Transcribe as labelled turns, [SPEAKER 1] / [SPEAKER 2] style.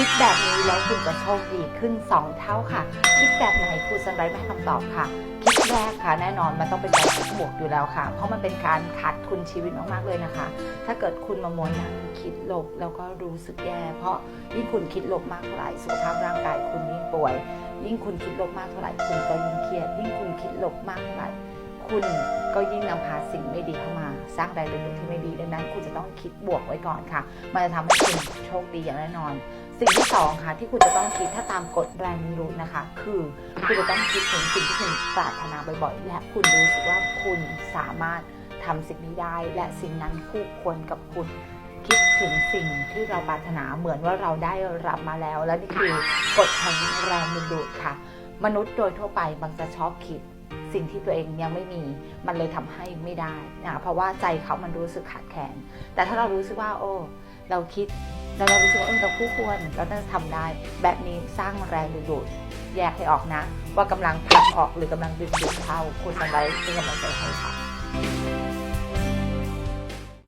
[SPEAKER 1] คิดแบบนี้แล้วคุณจะโชคดีขึ้น 2 เท่าค่ะ คิดแบบไหนครูสันไรไม่ให้คำตอบค่ะ คิดแรกค่ะ แน่นอนมันต้องเป็นการคิดบวกอยู่แล้วค่ะ เพราะมันเป็นการขาดทุนชีวิตมากๆเลยนะคะ ถ้าเกิดคุณมามัวนั่งคิดลบแล้วก็รู้สึกแย่ เพราะยิ่งคุณคิดลบมากเท่าไหร่สุขภาพร่างกายคุณยิ่งป่วย ยิ่งคุณคิดลบมากเท่าไหร่คุณก็ยิ่งเครียด ยิ่งคุณคิดลบมากเท่าไหร่ คุณก็ยิ่งนำพาสิ่งไม่ดีเข้ามา สร้างแรงดึงดูดที่ไม่ดีดังนั้น คุณจะต้องคิดบวกไว้ก่อนค่ะ มันจะทำให้คุณโชคดีอย่างแน่นอน สิ่งที่สองค่ะ ที่คุณจะต้องคิดถ้าตามกฎแรงดึงดูดนะคะ คือคุณจะต้องคิดถึงสิ่งที่คุณปรารถนาบ่อยๆ และคุณรู้สึกว่าคุณสามารถทำสิ่งนี้ได้ และสิ่งนั้นคู่ควรกับคุณคิดถึงสิ่งที่เราปรารถนาเหมือนว่าเราได้รับมาแล้ว และนี่คือกฎแห่งแรงดึงดูดค่ะ มนุษย์โดยทั่วไปบางจะชอบคิด สิ่งที่ตัวเองยังไม่มีมันเลยทำให้ไม่ได้นะเพราะว่าใจเขามันรู้สึกขาดแคลนแต่ถ้าเรารู้สึกว่า โอ้เราคิดแล้วเรารู้สึกว่าเออเราคู่ควรเราน่าจะทำได้ แบบนี้สร้างแรงดึงดูดแยกให้ออกนะ ว่ากำลังผลักออกหรือกำลังดึงดูดเข้าคุณทำไรเป็นกำลังใจให้ค่ะ